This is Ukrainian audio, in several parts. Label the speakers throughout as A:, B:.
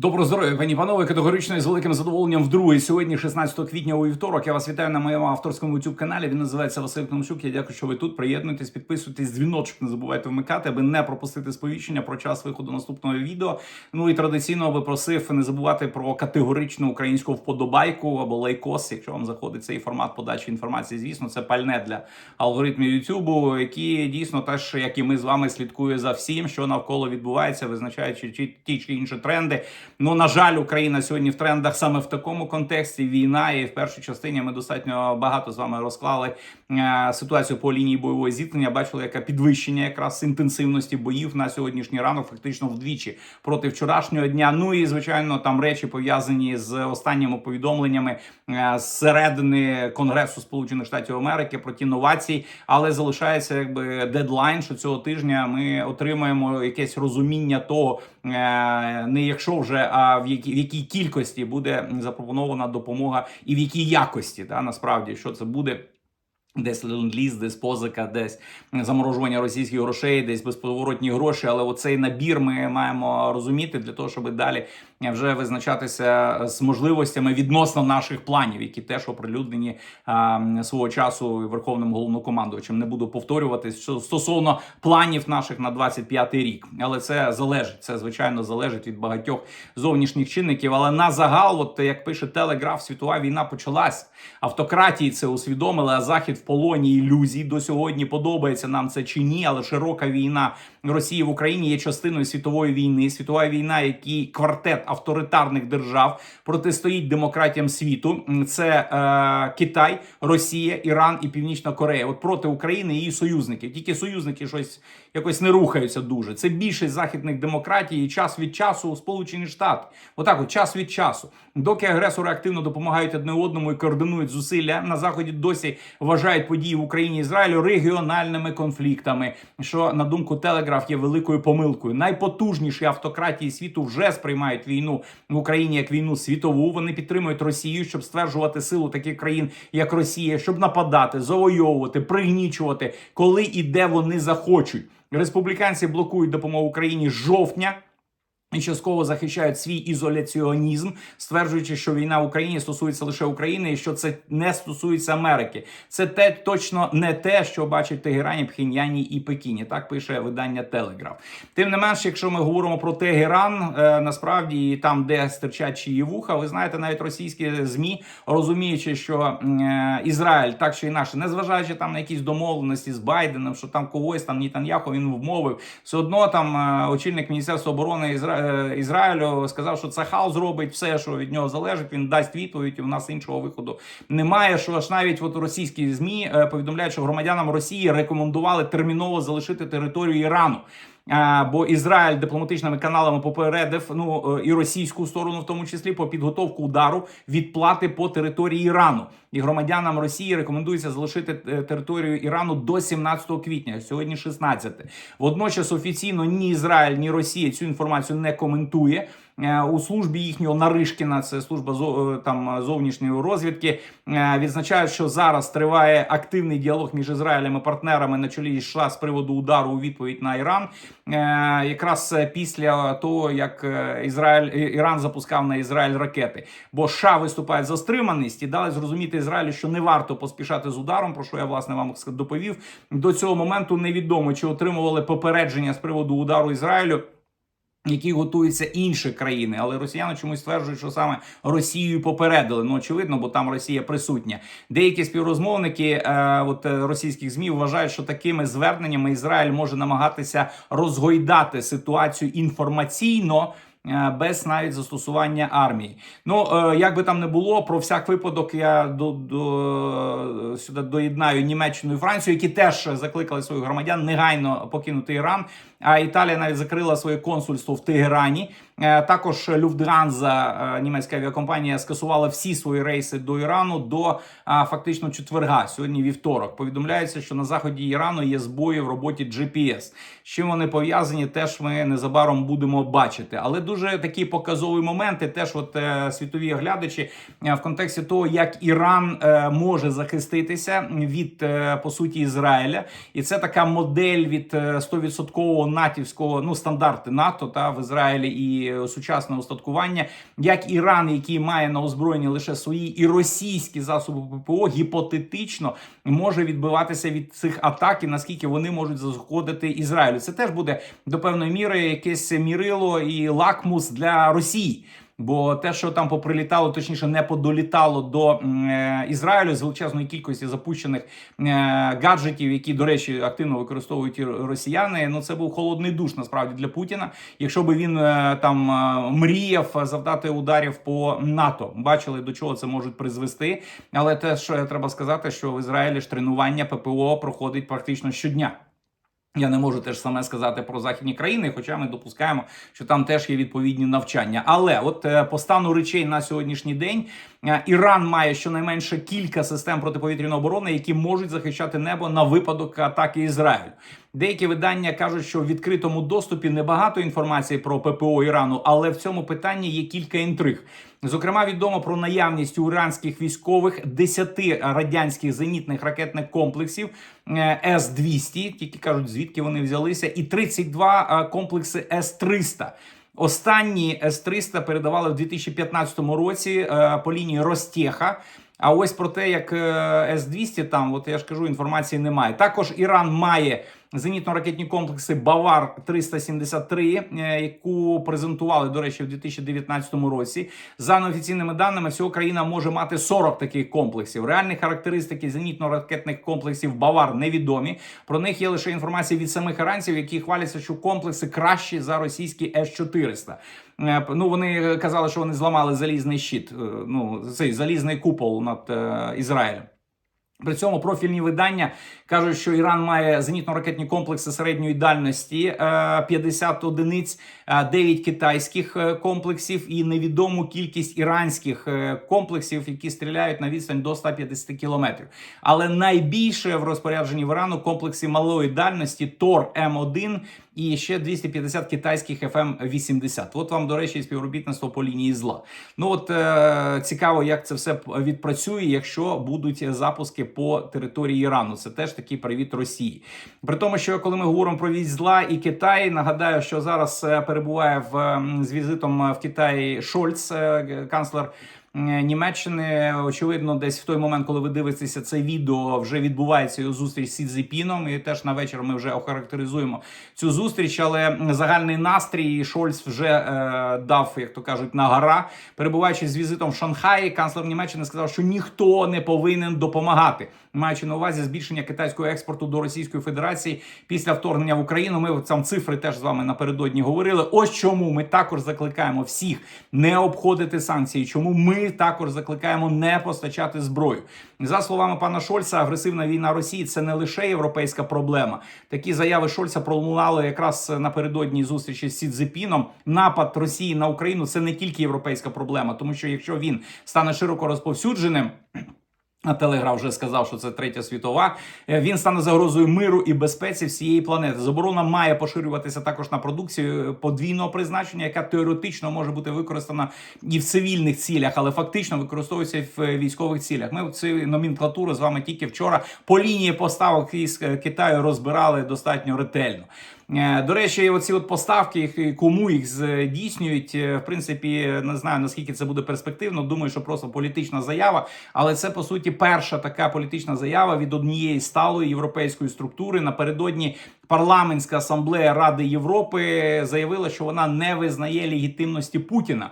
A: Доброго здоров'я, пані панове. Категорично і з великим задоволенням вдруге сьогодні, 16 квітня у вівторок. Я вас вітаю на моєму авторському youtube каналі. Він називається Василь Кномчук. Я дякую, що ви тут. Приєднуйтесь, підписуйтесь, дзвіночок не забувайте вмикати, аби не пропустити сповіщення про час виходу наступного відео. Ну і традиційно би просив не забувати про категоричну українську вподобайку або лайкос, якщо вам заходить цей формат подачі інформації. Звісно, це пальне для алгоритмів Ютубу, які дійсно теж, як і ми з вами, слідкує за всім, що навколо відбувається, визначаючи чи ті чи інші тренди. Ну на жаль, Україна сьогодні в трендах саме в такому контексті війна. І в першій частині ми достатньо багато з вами розклали е, ситуацію по лінії бойового зіткнення. Бачили, яке підвищення якраз інтенсивності боїв на сьогоднішній ранок, фактично вдвічі проти вчорашнього дня. Ну і звичайно, там речі пов'язані з останніми повідомленнями е, з середини Конгресу Сполучених Штатів Америки про ті новації, але залишається якби дедлайн, що цього тижня ми отримаємо якесь розуміння того, не якщо вже, а в якій в якій кількості буде запропонована допомога, і в якій якості та насправді що це буде. Десь ленд-ліз, десь позика, десь заморожування російських грошей, десь безповоротні гроші. Але оцей набір ми маємо розуміти для того, щоб далі вже визначатися з можливостями відносно наших планів, які теж оприлюднені свого часу верховним головнокомандувачем. Не буду повторюватись що стосовно планів наших на 25-й рік, але це залежить. Це звичайно залежить від багатьох зовнішніх чинників. Але на загал, от як пише Телеграф, світова війна почалась. Автократії це усвідомили, а захід в полоні ілюзій до сьогодні подобається нам це чи ні, але широка війна Росії в Україні є частиною світової війни. Світова війна, який квартет авторитарних держав протистоїть демократіям світу. Це е, Китай, Росія, Іран і Північна Корея. От проти України і її союзників. Тільки союзники щось якось не рухаються дуже. Це більшість західних демократій і час від часу Сполучені Штати. Отак, от час від часу, доки агресори активно допомагають одне одному і координують зусилля на заході, досі вважають події в Україні і Ізраїлю регіональними конфліктами. Що на думку Телеграф є великою помилкою. Найпотужніші автократії світу вже сприймають війну в Україні як війну світову. Вони підтримують Росію, щоб стверджувати силу таких країн, як Росія, щоб нападати, завойовувати, пригнічувати, коли і де вони захочуть. Республіканці блокують допомогу Україні жовтня. І частково захищають свій ізоляціонізм, стверджуючи, що війна в Україні стосується лише України, і що це не стосується Америки. Це те точно не те, що бачить Тегерані, Пхеньяні і Пекіні. Так пише видання Телеграф. Тим не менш, якщо ми говоримо про Тегеран, е, насправді там, де стирчать чиї вуха, ви знаєте, навіть російські змі розуміючи, що е, Ізраїль так чи інакше, незважаючи там на якісь домовленості з Байденом, що там когось там Нітаньяху він вмовив, все одно там е, очільник міністерства оборони Ізра... е, Ізраїлю сказав, що Цахал зробить все, що від нього залежить. Він дасть відповідь. і У нас іншого виходу немає. Що ж навіть от російські змі е, повідомляють, що громадянам Росії рекомендували терміново залишити територію Ірану. А, Бо Ізраїль дипломатичними каналами попередив ну е, і російську сторону, в тому числі по підготовку удару відплати по території Ірану. І громадянам Росії рекомендується залишити е, територію Ірану до 17 квітня. Сьогодні 16. Водночас офіційно ні Ізраїль, ні Росія цю інформацію не коментує. Е, У службі їхнього Наришкіна, це служба е, там зовнішньої розвідки, відзначають, що зараз триває активний діалог між Ізраїлем і партнерами на чолі США з приводу удару у відповідь на Іран. Якраз після того, як Ізраїль Іран запускав на Ізраїль ракети, бо США виступають за стриманість і дали зрозуміти Ізраїлю, що не варто поспішати з ударом. Про що я власне вам доповів. До цього моменту невідомо чи отримували попередження з приводу удару Ізраїлю які готуються інші країни, але росіяни чомусь стверджують, що саме Росію попередили. Ну очевидно, бо там Росія присутня. Деякі співрозмовники е, от е, російських змі вважають, що такими зверненнями Ізраїль може намагатися розгойдати ситуацію інформаційно. Е, Без навіть застосування армії. Ну е, як би там не було, про всяк випадок я до, до сюди доєднаю Німеччину і Францію, які теж закликали своїх громадян негайно покинути Іран. А Італія навіть закрила своє консульство в Тегерані. Е, Також Люфтганза, е, німецька авіакомпанія, скасувала всі свої рейси до Ірану до фактично четверга. Сьогодні вівторок. Повідомляється, що на заході Ірану є збої в роботі GPS. З чим вони пов'язані, теж ми незабаром будемо бачити. Але дуже такі показові моменти. Теж, от е, світові глядачі е, в контексті того, як Іран е, може захиститися від е, по суті Ізраїля, і це така модель від е, 100% натівського ну стандарти НАТО та в Ізраїлі і е, сучасне устаткування, як Іран, який має на озброєнні лише свої і російські засоби ППО, гіпотетично може відбиватися від цих атак, і наскільки вони можуть заходити Ізраїлю. Це теж буде до певної міри якесь мірило і лакмус для Росії. Бо те, що там поприлітало, точніше не подолітало до е, Ізраїлю з величезної кількості запущених е, гаджетів, які, до речі, активно використовують і росіяни. Ну це був холодний душ насправді для Путіна. Якщо би він е, там е, мріяв завдати ударів по НАТО, бачили до чого це можуть призвести. Але теж треба сказати, що в Ізраїлі ж тренування ППО проходить практично щодня. Я не можу теж саме сказати про західні країни, хоча ми допускаємо, що там теж є відповідні навчання. Але от е, по стану речей на сьогоднішній день е, Іран має щонайменше кілька систем протиповітряної оборони, які можуть захищати небо на випадок атаки Ізраїлю. Деякі видання кажуть, що в відкритому доступі небагато інформації про ППО Ірану, але в цьому питанні є кілька інтриг. Зокрема, відомо про наявність у іранських військових 10 радянських зенітних ракетних комплексів е, С-200, тільки кажуть, звідки вони взялися, і 32 е, комплекси С-300. Останні С-300 передавали в 2015 році е, по лінії Ростеха. А ось про те, як е, С-200 там, от я ж кажу, інформації немає. Також Іран має зенітно-ракетні комплекси Бавар 373, е, яку презентували, до речі, в 2019 році. За неофіційними даними, всього країна може мати 40 таких комплексів. Реальні характеристики зенітно-ракетних комплексів Бавар невідомі. Про них є лише інформація від самих іранців, які хваляться, що комплекси кращі за російські С-400. Е, Ну вони казали, що вони зламали залізний щит, е, ну цей залізний купол над Ізраїлем. При цьому профільні видання кажуть, що Іран має зенітно-ракетні комплекси середньої дальності е, 50 одиниць, е, 9 китайських е, комплексів і невідому кількість іранських е, комплексів, які стріляють на відстань до 150 кілометрів. Але найбільше в розпорядженні в Ірану комплекси малої дальності Тор М1 і ще 250 китайських FM-80. От вам, до речі, співробітництво по лінії зла. Ну от е, цікаво, як це все відпрацює, якщо будуть запуски по території Ірану. Це теж такий привіт Росії. При тому, що коли ми говоримо про вісь зла і Китай, нагадаю, що зараз е, перебуває в з візитом в Китаї Шольц, е, канцлер. Е, Німеччини, очевидно, десь в той момент, коли ви дивитеся це відео, вже відбувається його зустріч з Сі Цзіпіном, І теж на вечір ми вже охарактеризуємо цю зустріч. Але загальний настрій Шольц вже е, дав, як то кажуть, на гора. Перебуваючи з візитом в Шанхаї, канцлер Німеччини сказав, що ніхто не повинен допомагати, маючи на увазі збільшення китайського експорту до Російської Федерації після вторгнення в Україну. Ми там цифри теж з вами напередодні говорили. Ось чому ми також закликаємо всіх не обходити санкції. Чому ми також закликаємо не постачати зброю. За словами пана Шольца, агресивна війна Росії це не лише європейська проблема. Такі заяви Шольца пролунали якраз напередодні зустрічі з Сі Цзепіном. Напад Росії на Україну це не тільки європейська проблема, тому що якщо він стане широко розповсюдженим. А Телеграф вже сказав, що це третя світова. Е, Він стане загрозою миру і безпеці всієї планети. Заборона має поширюватися також на продукцію подвійного призначення, яка теоретично може бути використана і в цивільних цілях, але фактично використовується в військових цілях. Ми цю номенклатуру з вами тільки вчора по лінії поставок із е, Китаю розбирали достатньо ретельно. Е, До речі, оці от поставки, кому їх здійснюють, е, в принципі, не знаю наскільки це буде перспективно. Думаю, що просто політична заява, але це по суті перша така політична заява від однієї сталої європейської структури. Напередодні парламентська асамблея Ради Європи заявила, що вона не визнає легітимності Путіна.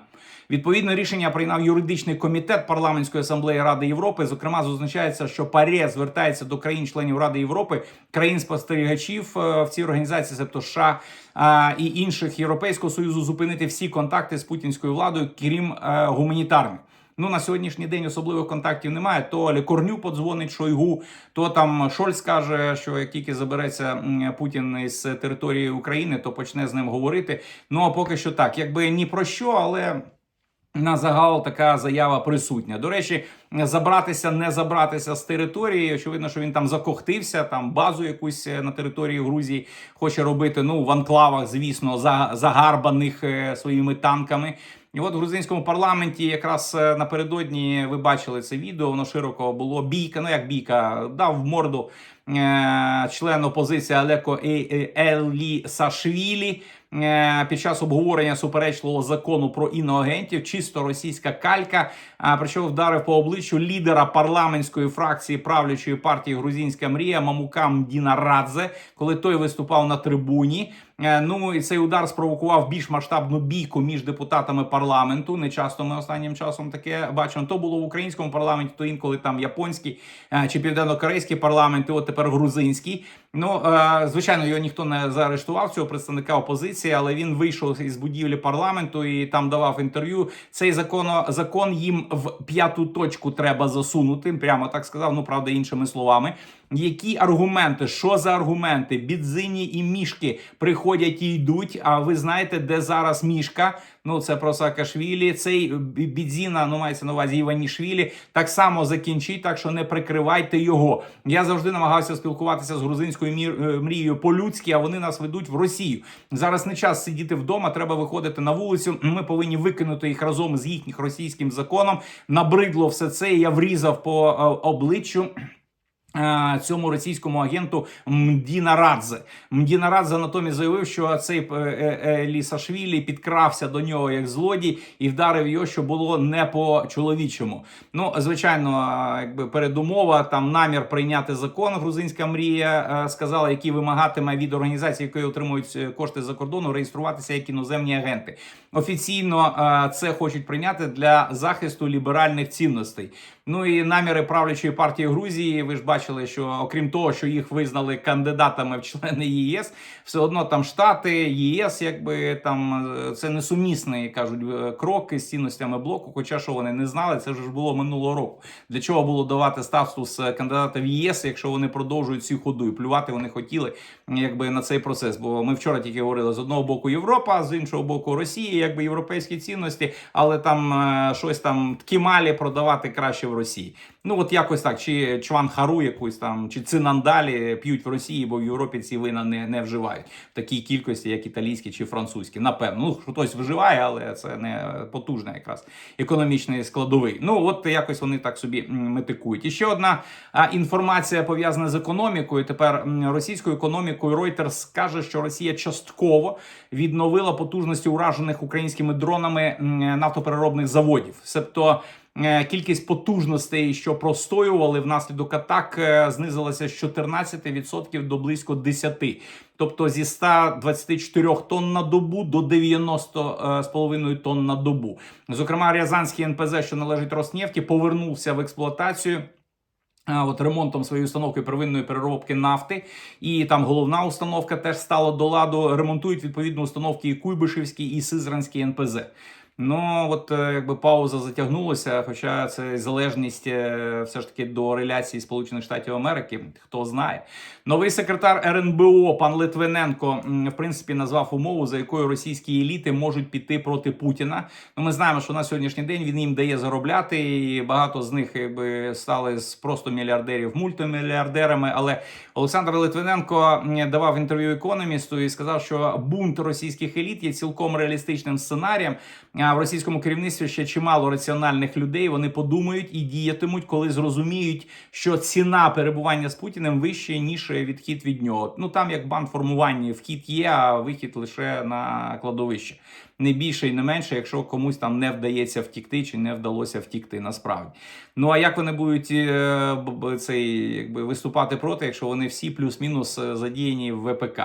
A: Відповідне рішення прийняв юридичний комітет парламентської асамблеї Ради Європи. Зокрема, зазначається, що ПАРЄ звертається до країн-членів Ради Європи, країн-спостерігачів е, в цій організації, тобто США і інших Європейського союзу, зупинити всі контакти з путінською владою, крім е, гуманітарних. Ну на сьогоднішній день особливих контактів немає. То Лекорню подзвонить Шойгу, то там Шольц каже, що як тільки забереться Путін із території України, то почне з ним говорити. Ну а поки що так, якби ні про що, але. На загал така заява присутня. До речі, забратися, не забратися з території. Очевидно, що він там закохтився, там базу якусь е, на території Грузії хоче робити. Ну в анклавах, звісно, за- загарбаних е, своїми танками. І от в грузинському парламенті якраз е, напередодні ви бачили це відео. Воно широко було бійка. Ну як бійка, дав в морду член опозиції Алеко Е- Е- Сашвілі. е, Під час обговорення суперечливого закону про іноагентів, чисто російська калька, причому вдарив по обличчю лідера парламентської фракції правлячої партії Грузинська мрія Мамукам Дінарадзе, коли той виступав на трибуні. Е, Ну і цей удар спровокував більш масштабну бійку між депутатами парламенту. Не часто ми останнім часом таке бачимо. То було в українському парламенті, то інколи там японський е, чи південно-корейський парламент, і от тепер грузинський. Ну е, звичайно, його ніхто не заарештував цього представника опозиції, але він вийшов із будівлі парламенту і там давав інтерв'ю. Цей закон, закон їм в п'яту точку треба засунути. Прямо так сказав. Ну правда, іншими словами. Які аргументи? Що за аргументи? Бідзині і мішки приходять і йдуть. А ви знаєте, де зараз мішка? Ну це про Саакашвілі. Цей бідзіна, ну мається на увазі Іванішвілі, так само закінчить, так що не прикривайте його. Я завжди намагався спілкуватися з грузинською мір, е, мрією по-людськи, а вони нас ведуть в Росію. Зараз не час сидіти вдома, треба виходити на вулицю. Ми повинні викинути їх разом з їхніх російським законом. Набридло все це. Я врізав по е, обличчю. Е, Цьому російському агенту Мдіна Радзе. Мдіна Радзе натомість заявив, що цей е, е, Лісашвілі підкрався до нього як злодій і вдарив його, що було не по чоловічому. Ну, звичайно, якби передумова там намір прийняти закон. Грузинська мрія сказала, який вимагатиме від організації, які отримують кошти за кордону, реєструватися як іноземні агенти. Офіційно це хочуть прийняти для захисту ліберальних цінностей. Ну і наміри правлячої партії Грузії. Ви ж бачили, що окрім того, що їх визнали кандидатами в члени ЄС, все одно там штати, ЄС, якби там е, це несумісний кажуть кроки з цінностями блоку. Хоча що вони не знали, це ж було минулого року. Для чого було давати статус е, кандидата в ЄС, якщо вони продовжують цю ходу і плювати вони хотіли, якби на цей процес. Бо ми вчора тільки говорили з одного боку Європа, з іншого боку Росія, якби європейські цінності, але там е, щось там ткімалі продавати краще в Росії. Ну от якось так, чи чванхару якусь там, чи цинандалі п'ють в Росії, бо в Європі ці вина не, не вживають в такій кількості, як італійські чи французькі. Напевно, ну хтось вживає, але це не потужна якраз економічний складовий. Ну от якось вони так собі метикують. І ще одна інформація пов'язана з економікою. Тепер російською економікою Reuters каже, що Росія частково відновила потужності уражених українськими дронами нафтопереробних заводів, себто. е, Кількість потужностей, що простоювали внаслідок атак, е, знизилася з 14% до близько 10%. Тобто зі 124 тонн на добу до 90,5 тонн на добу. Зокрема, Рязанський НПЗ, що належить Роснефті, повернувся в експлуатацію. От ремонтом своєї установки первинної переробки нафти, і там головна установка теж стала до ладу. Ремонтують відповідно установки і Куйбишевський, і Сизранській НПЗ. Ну от е, якби пауза затягнулася, хоча це залежність е, все ж таки до реляції Сполучених Штатів Америки, хто знає. Новий секретар РНБО пан Литвиненко в принципі назвав умову, за якою російські еліти можуть піти проти Путіна. Ну ми знаємо, що на сьогоднішній день він їм дає заробляти, і багато з них якби стали з просто мільярдерів мультимільярдерами. Але Олександр Литвиненко давав інтерв'ю економісту і сказав, що бунт російських еліт є цілком реалістичним сценарієм. В російському керівництві ще чимало раціональних людей. Вони подумають і діятимуть, коли зрозуміють, що ціна перебування з Путіним вища, ніж відхід від нього. Ну там як бандформування, вхід є, а вихід лише на кладовище. Не більше і не менше, якщо комусь там не вдається втікти чи не вдалося втікти насправді. Ну а як вони будуть е, цей якби виступати проти, якщо вони всі плюс-мінус е, задіяні в ВПК?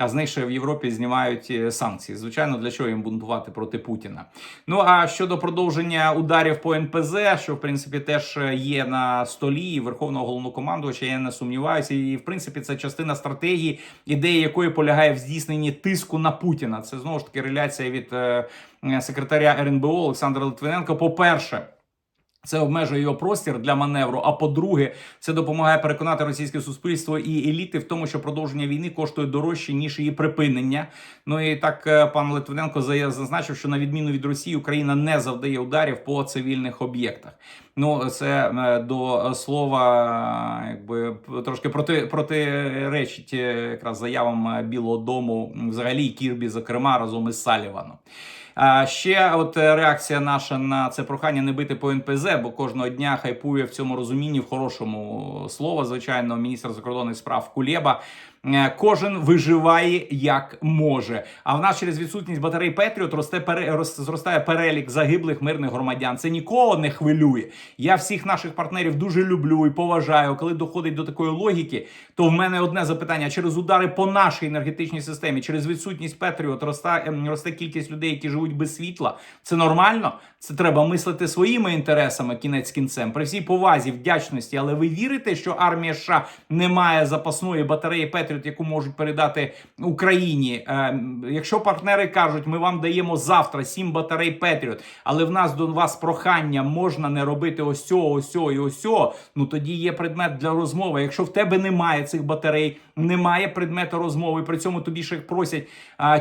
A: А з них ще в Європі знімають е, санкції. Звичайно, для чого їм бунтувати проти Путіна? Ну а щодо продовження ударів по НПЗ, що в принципі теж є на столі верховного головнокомандувача, я не сумніваюся. І в принципі це частина стратегії, ідея якої полягає в здійсненні тиску на Путіна. Це знову ж таки реляція від е, е, секретаря РНБО Олександра Литвиненка. По перше. Це обмежує його простір для маневру. А по-друге, це допомагає переконати російське суспільство і еліти в тому, що продовження війни коштує дорожче ніж її припинення. Ну і так е, пан Литвиненко зазначив, що на відміну від Росії Україна не завдає ударів по цивільних об'єктах. Ну це е, до слова, якби трошки проти протиречить е, якраз заявам Білого Дому, взагалі Кірбі, зокрема, разом із Саліваном. А ще от е, реакція наша на це прохання не бити по НПЗ, бо кожного дня хайпує в цьому розумінні в хорошому слова, звичайно, міністр закордонних справ Кулєба. Е, Кожен виживає як може. А в нас через відсутність батарей Петріот росте пере, рос- зростає перелік загиблих мирних громадян. Це нікого не хвилює. Я всіх наших партнерів дуже люблю і поважаю. Коли доходить до такої логіки, то в мене одне запитання: через удари по нашій енергетичній системі, через відсутність Петріот росте, ем, росте кількість людей, які живуть без світла. Це нормально? Це треба мислити своїми інтересами кінець кінцем. При всій повазі, вдячності. Але ви вірите, що армія США не має запасної батареї Петріот, яку можуть передати Україні? Е, якщо партнери кажуть, ми вам даємо завтра сім батарей Петріот, але в нас до вас прохання можна не робити ось цього, ось цього і ось цього, ну тоді є предмет для розмови. Якщо в тебе немає цих батарей, немає предмету розмови, при цьому тобі ще просять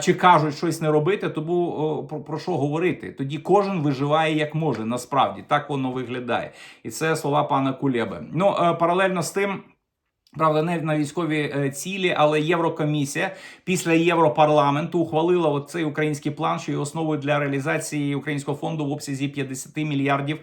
A: чи кажуть щось не робити, то о, про, про що говорити? Тоді кожен виживає як може. Насправді так воно виглядає, і це слова пана Кулєби. Ну е, паралельно з тим. Правда, не на військові е, цілі, але Єврокомісія після Європарламенту ухвалила от цей український план, що є основою для реалізації українського фонду в обсязі 50 мільярдів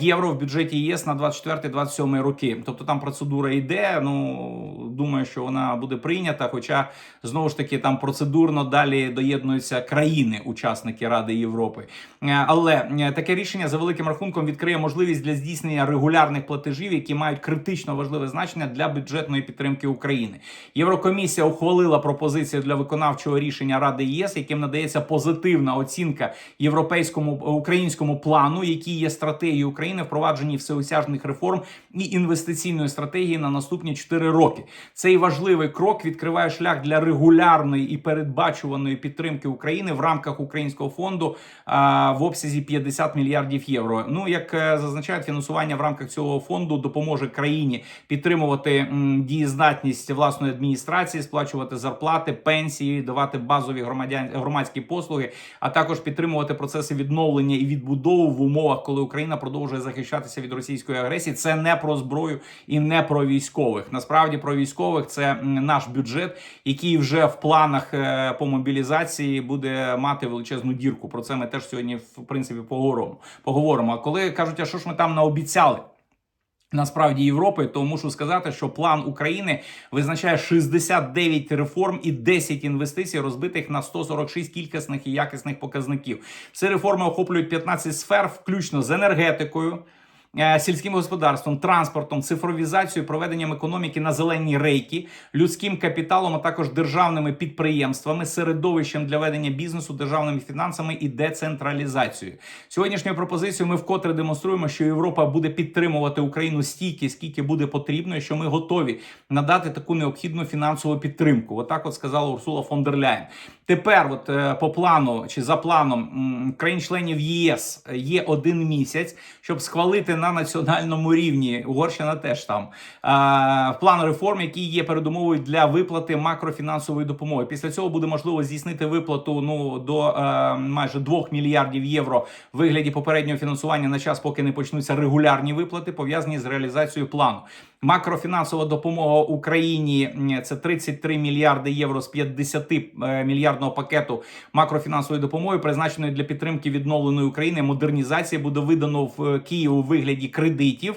A: євро в бюджеті ЄС на 24-27 роки. Тобто там процедура йде. Ну думаю, що вона буде прийнята. Хоча знову ж таки там процедурно далі доєднуються країни-учасники Ради Європи. Е, Але е, таке рішення за великим рахунком відкриє можливість для здійснення регулярних платежів, які мають критично важливе значення для бюджетної підтримки України. Єврокомісія ухвалила пропозицію для виконавчого рішення Ради ЄС, яким надається позитивна оцінка європейському українському плану, який є стратегією України впровадженні всеосяжних реформ і інвестиційної стратегії на наступні 4 роки. Цей важливий крок відкриває шлях для регулярної і передбачуваної підтримки України в рамках українського фонду а, в обсязі 50 мільярдів євро. Ну як е, зазначають, фінансування в рамках цього фонду допоможе країні підтримувати дієздатність власної адміністрації, сплачувати зарплати, пенсії, давати базові громадян громадські послуги, а також підтримувати процеси відновлення і відбудову в умовах, коли Україна продовжує захищатися від російської агресії. Це не про зброю і не про військових. Насправді про військових це наш бюджет, який вже в планах е, по мобілізації буде мати величезну дірку. Про це ми теж сьогодні в принципі поговоримо. Поговоримо. А коли кажуть, а що ж ми там наобіцяли? Насправді Європи, то мушу сказати, що план України визначає 69 реформ і 10 інвестицій, розбитих на 146 кількісних і якісних показників. Всі реформи охоплюють 15 сфер, включно з енергетикою. Е, Сільським господарством, транспортом, цифровізацією, проведенням економіки на зелені рейки, людським капіталом, а також державними підприємствами, середовищем для ведення бізнесу, державними фінансами і децентралізацією. Сьогоднішньою пропозицією ми вкотре демонструємо, що Європа буде підтримувати Україну стільки, скільки буде потрібно, і що ми готові надати таку необхідну фінансову підтримку. Отак, от сказала Урсула фон дер Ляйн. Тепер, от е, по плану чи за планом країн-членів ЄС є один місяць, щоб схвалити на національному рівні. Угорщина теж там в план реформ, який є передумовою для виплати макрофінансової допомоги. Після цього буде можливо здійснити виплату ну до е, майже 2 мільярдів євро в вигляді попереднього фінансування на час, поки не почнуться регулярні виплати, пов'язані з реалізацією плану. Макрофінансова допомога Україні це 33 мільярди євро з 50 е, мільярдного пакету макрофінансової допомоги, призначеної для підтримки відновленої України. Модернізація буде видано в е, Києву у вигляді кредитів.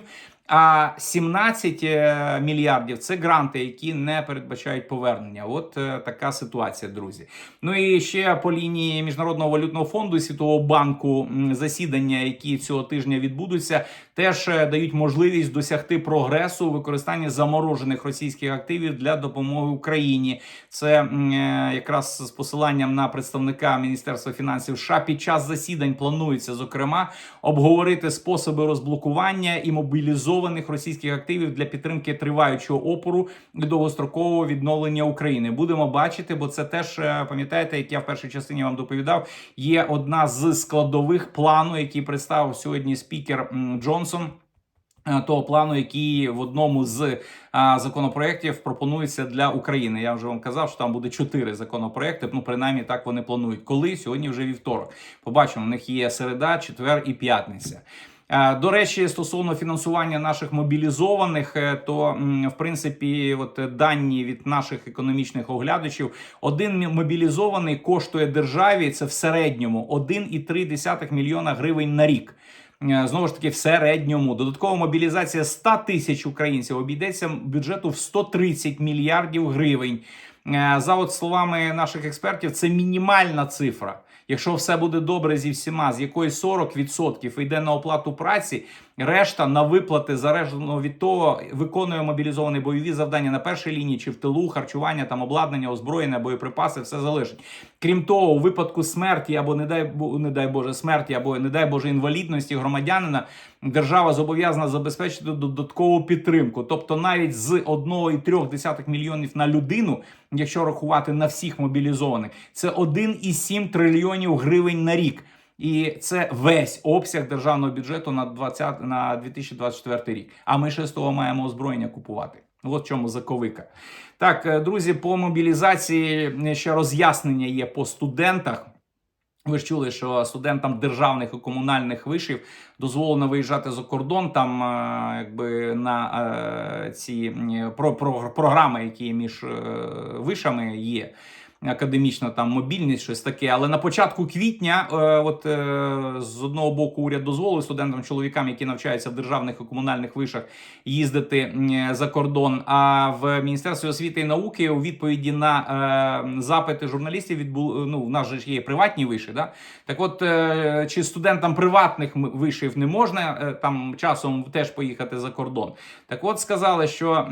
A: А 17 е, мільярдів це гранти, які не передбачають повернення. От така ситуація, друзі. Ну і ще по лінії міжнародного валютного фонду і світового банку засідання, які цього тижня відбудуться, теж е, дають можливість досягти прогресу у використанні заморожених російських активів для допомоги Україні. Це е, якраз з посиланням на представника Міністерства фінансів США під час засідань планується зокрема обговорити способи розблокування і мобілізованих російських активів для підтримки триваючого опору і довгострокового відновлення України. Будемо бачити, бо це теж е, пам'ятаєте, як я в першій частині вам доповідав. Є одна з складових плану, який представив сьогодні спікер м, Джонсон. е, Того плану, який в одному з а, законопроєктів пропонується для України. Я вже вам казав, що там буде чотири законопроекти. Ну, принаймні так вони планують. Коли сьогодні вже вівторок. Побачимо, в них є середа, четвер і п'ятниця. Е, До речі, стосовно фінансування наших мобілізованих, е, то в принципі, от е, дані від наших економічних оглядачів, один мобілізований коштує державі це в середньому 1,3 мільйона гривень на рік. Е, Знову ж таки, в середньому додаткова мобілізація 100 тисяч українців обійдеться бюджету в 130 мільярдів гривень. Е, За от словами наших експертів, це мінімальна цифра. Якщо все буде добре зі всіма, з якої 40% йде на оплату праці, решта на виплати залежно від того, виконує мобілізований бойові завдання на першій лінії чи в тилу, харчування, там обладнання, озброєння, боєприпаси, все залежить. Крім того, у випадку смерті або не дай не дай Боже смерті, або не дай Боже інвалідності громадянина, держава зобов'язана забезпечити додаткову підтримку. Тобто навіть з 1,3 мільйонів на людину, якщо рахувати на всіх мобілізованих, це 1,7 трильйонів гривень на рік. І це весь обсяг державного бюджету на 20, на 2024 рік. А ми ще з того маємо озброєння купувати. От в чому заковика. Так, е, друзі, по мобілізації е, ще роз'яснення є по студентах. Ви ж чули, що студентам державних і комунальних вишів дозволено виїжджати за кордон там, е, якби на ці про, про, програми, які між вишами є. Академічна там мобільність, щось таке. Але на початку квітня, е, от е, з одного боку, уряд дозволив студентам, чоловікам, які навчаються в державних і комунальних вишах, їздити за кордон. А в Міністерстві освіти і науки у відповіді на е, запити журналістів відбули ну, в нас же є приватні виші. Да? Так, от чи студентам приватних вишів не можна там часом теж поїхати за кордон? Так, от сказали, що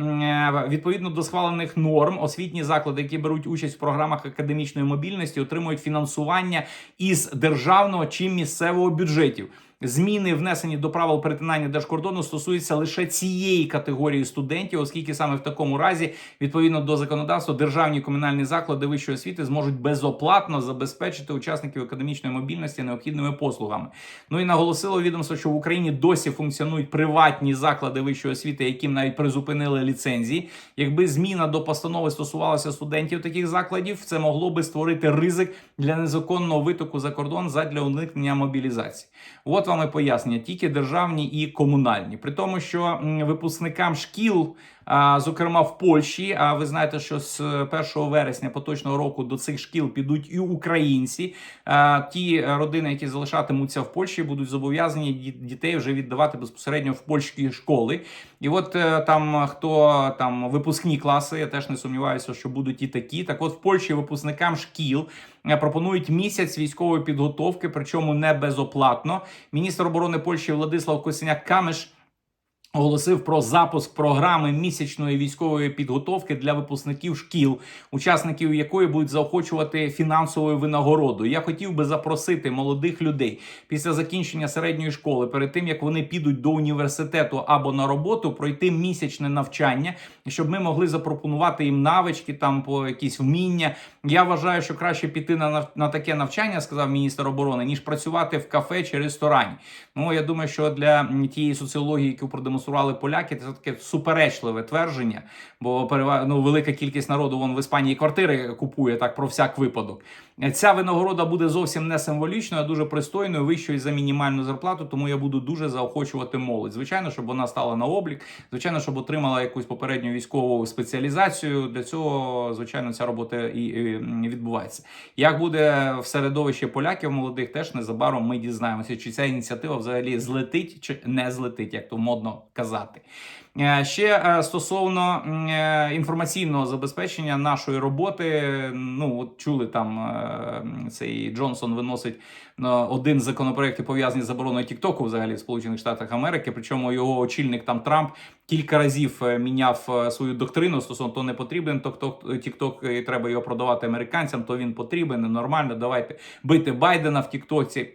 A: відповідно до схвалених норм освітні заклади, які беруть участь в програмах академічної мобільності, отримують фінансування із державного чи місцевого бюджетів. Зміни, внесені до правил перетинання держкордону, стосуються лише цієї категорії студентів, оскільки саме в такому разі, відповідно до законодавства, державні комунальні заклади вищої освіти зможуть безоплатно забезпечити учасників академічної мобільності необхідними послугами. Ну і наголосило відомство, що в Україні досі функціонують приватні заклади вищої освіти, яким навіть призупинили ліцензії. Якби зміна до постанови стосувалася студентів таких закладів, це могло би створити ризик для незаконного витоку за кордон задля уникнення мобілізації. От вам і пояснення: тільки державні і комунальні. При тому, що випускникам шкіл, зокрема в Польщі, а ви знаєте, що з 1 вересня поточного року до цих шкіл підуть і українці. Ті родини, які залишатимуться в Польщі, будуть зобов'язані дітей вже віддавати безпосередньо в польські школи. І от е, там хто там випускні класи, я теж не сумніваюся, що будуть і такі. Так, от в Польщі випускникам шкіл е, пропонують місяць військової підготовки, причому не безоплатно. Міністр оборони Польщі Владислав Косиняк Камеш. Оголосив про запуск програми місячної військової підготовки для випускників шкіл, учасників якої будуть заохочувати фінансовою винагородою. Я хотів би запросити молодих людей після закінчення середньої школи, перед тим як вони підуть до університету або на роботу, пройти місячне навчання, щоб ми могли запропонувати їм навички, там по якісь вміння. Я вважаю, що краще піти на на таке навчання, сказав міністр оборони, ніж працювати в кафе чи ресторані. Ну я думаю, що для тієї соціології, яку продемонстрували поляки, це таке суперечливе твердження, бо ну, велика кількість народу вон в Іспанії квартири купує так про всяк випадок. Ця винагорода буде зовсім не символічною, а дуже пристойною, вищою за мінімальну зарплату. Тому я буду дуже заохочувати молодь. Звичайно, щоб вона стала на облік, звичайно, щоб отримала якусь попередню військову спеціалізацію. Для цього, звичайно, ця робота і відбувається. Як буде в середовищі поляків молодих, теж незабаром ми дізнаємося, чи ця ініціатива взагалі злетить чи не злетить, як то модно казати. Е, Ще е, стосовно е, інформаційного забезпечення нашої роботи, ну от чули там цей Джонсон виносить один з законопроєктів пов'язаний з забороною Тіктоку взагалі в Сполучених Штатах Америки. Причому його очільник там Трамп кілька разів міняв свою доктрину стосовно то не потрібен То Тікток, треба його продавати американцям, то він потрібен, нормально. Давайте бити Байдена в Тіктоці.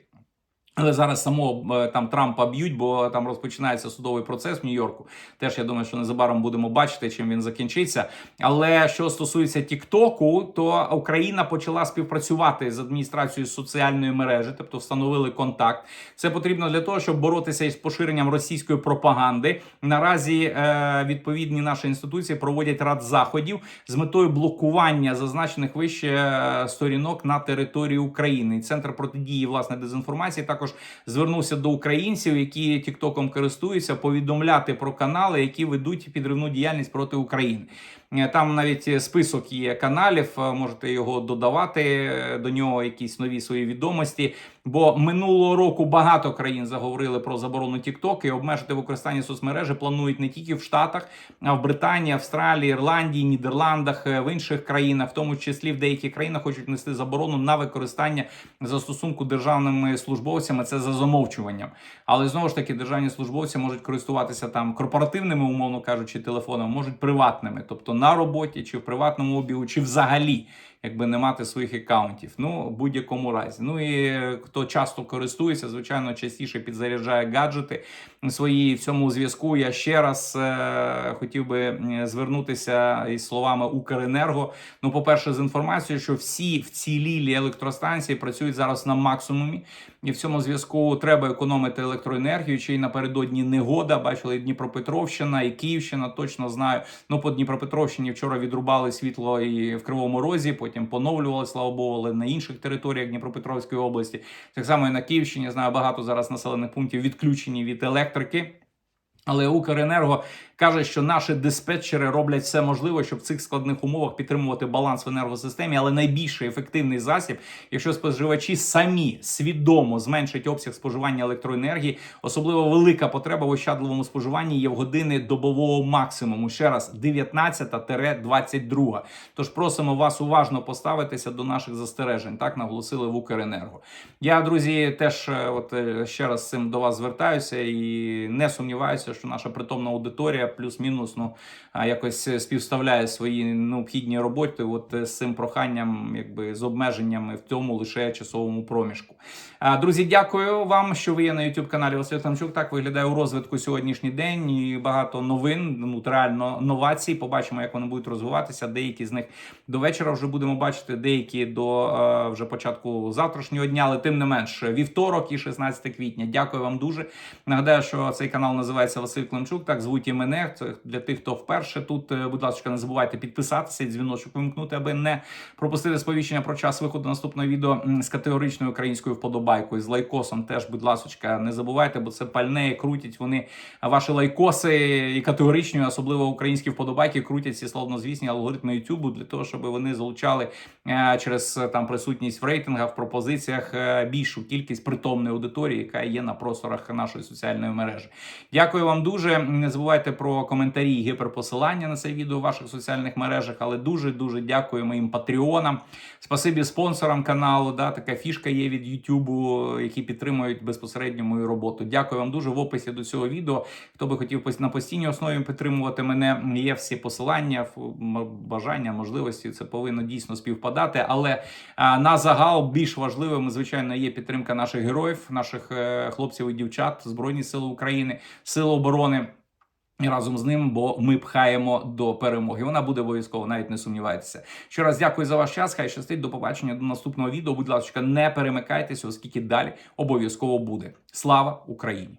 A: Але зараз самого е, там Трампа б'ють, бо там розпочинається судовий процес в Нью-Йорку. Теж я думаю, що незабаром будемо бачити, чим він закінчиться. Але що стосується Тіктоку, то Україна почала співпрацювати з адміністрацією соціальної мережі, тобто встановили контакт. Це потрібно для того, щоб боротися із поширенням російської пропаганди. Наразі е, відповідні наші інституції проводять ряд заходів з метою блокування зазначених вище е, сторінок на території України. Центр протидії власне дезінформації також звернувся до українців, які Тіктоком користуються, повідомляти про канали, які ведуть підривну діяльність проти України. Е, Там навіть список є каналів, е, можете його додавати е, до нього якісь нові свої відомості. Бо минулого року багато країн заговорили про заборону TikTok і обмежити використання соцмережі планують не тільки в Штатах, а в Британії, Австралії, Ірландії, Нідерландах, в інших країнах, в тому числі в деяких країнах хочуть внести заборону на використання застосунку державними службовцями. Це за замовчуванням. Але знову ж таки, державні службовці можуть користуватися там корпоративними, умовно кажучи, телефонами, можуть приватними, тобто на роботі чи в приватному обігу, чи взагалі. Якби не мати своїх аккаунтів, ну в будь-якому разі. Ну і е, хто часто користується, звичайно, частіше підзаряджає гаджети свої. В цьому зв'язку я ще раз е, хотів би звернутися із словами Укренерго. Ну, по-перше, з інформацією, що всі вцілілі електростанції працюють зараз на максимумі, і в цьому зв'язку треба економити електроенергію. Чи й напередодні негода. Бачили Дніпропетровщина і Київщина. Точно знаю. Ну по Дніпропетровщині вчора відрубали світло і в Кривому Розі. Потім поновлювали, слава Богу, але на інших територіях Дніпропетровської області. Так само і на Київщині я знаю багато зараз населених пунктів відключені від електрики. Але Укренерго каже, що наші диспетчери роблять все можливе, щоб в цих складних умовах підтримувати баланс в енергосистемі. Але найбільший ефективний засіб, якщо споживачі самі свідомо зменшать обсяг споживання електроенергії, особливо велика потреба в ощадливому споживанні є в години добового максимуму. Ще раз 19-22. Тож просимо вас уважно поставитися до наших застережень. Так наголосили в Укренерго. Я, друзі, теж е, от е, ще раз цим до вас звертаюся і не сумніваюся, що наша притомна аудиторія плюс-мінус ну якось співставляє свої необхідні роботи. От е, з цим проханням, якби з обмеженнями в цьому лише часовому проміжку. Друзі, дякую вам, що ви є на youtube каналі Василь Тамчук. Так виглядає у розвитку сьогоднішній день і багато новин, ну реально новацій. Побачимо, як вони будуть розвиватися. Деякі з них до вечора вже будемо бачити, деякі до е, вже початку завтрашнього дня, але тим не менш, вівторок і 16 квітня. Дякую вам дуже. Нагадаю, що цей канал називається Василь Климчук. Так звуть і мене. Це для тих, хто вперше тут. Е, Будь ласка, не забувайте підписатися і дзвіночок вимкнути, аби не пропустити сповіщення про час виходу наступного відео з категоричною українською вподобайкою з лайкосом. Теж, будь ласка, не забувайте, бо це пальне крутять вони ваші лайкоси і категоричні, особливо українські вподобайки, крутять ці славнозвісні алгоритми YouTube для того, щоб вони залучали е, через е, там присутність в рейтингах, в пропозиціях більшу кількість притомної аудиторії, яка є на просторах нашої соціальної мережі. Дякую вам дуже. Не забувайте про коментарі і гіперпосилання на це відео в ваших соціальних мережах. Але дуже дуже дякую моїм патреонам. Спасибі спонсорам каналу. Да, така фішка є від Ютубу, які підтримують безпосередньо мою роботу. Дякую вам дуже в описі до цього відео. Хто би хотів на постійній основі підтримувати мене, є всі посилання, бажання, можливості. Це повинно дійсно співпадати. Але а, на загал більш важливим, звичайно, є підтримка наших героїв, наших е, хлопців і дівчат, Збройні Сили України, Сили оборони. Разом з ним, бо ми пхаємо до перемоги. Вона буде обов'язково, навіть не сумнівайтеся. Ще раз дякую за ваш час. Хай щастить. До побачення до наступного відео. Будь ласка, не перемикайтеся, оскільки далі обов'язково буде. Слава Україні!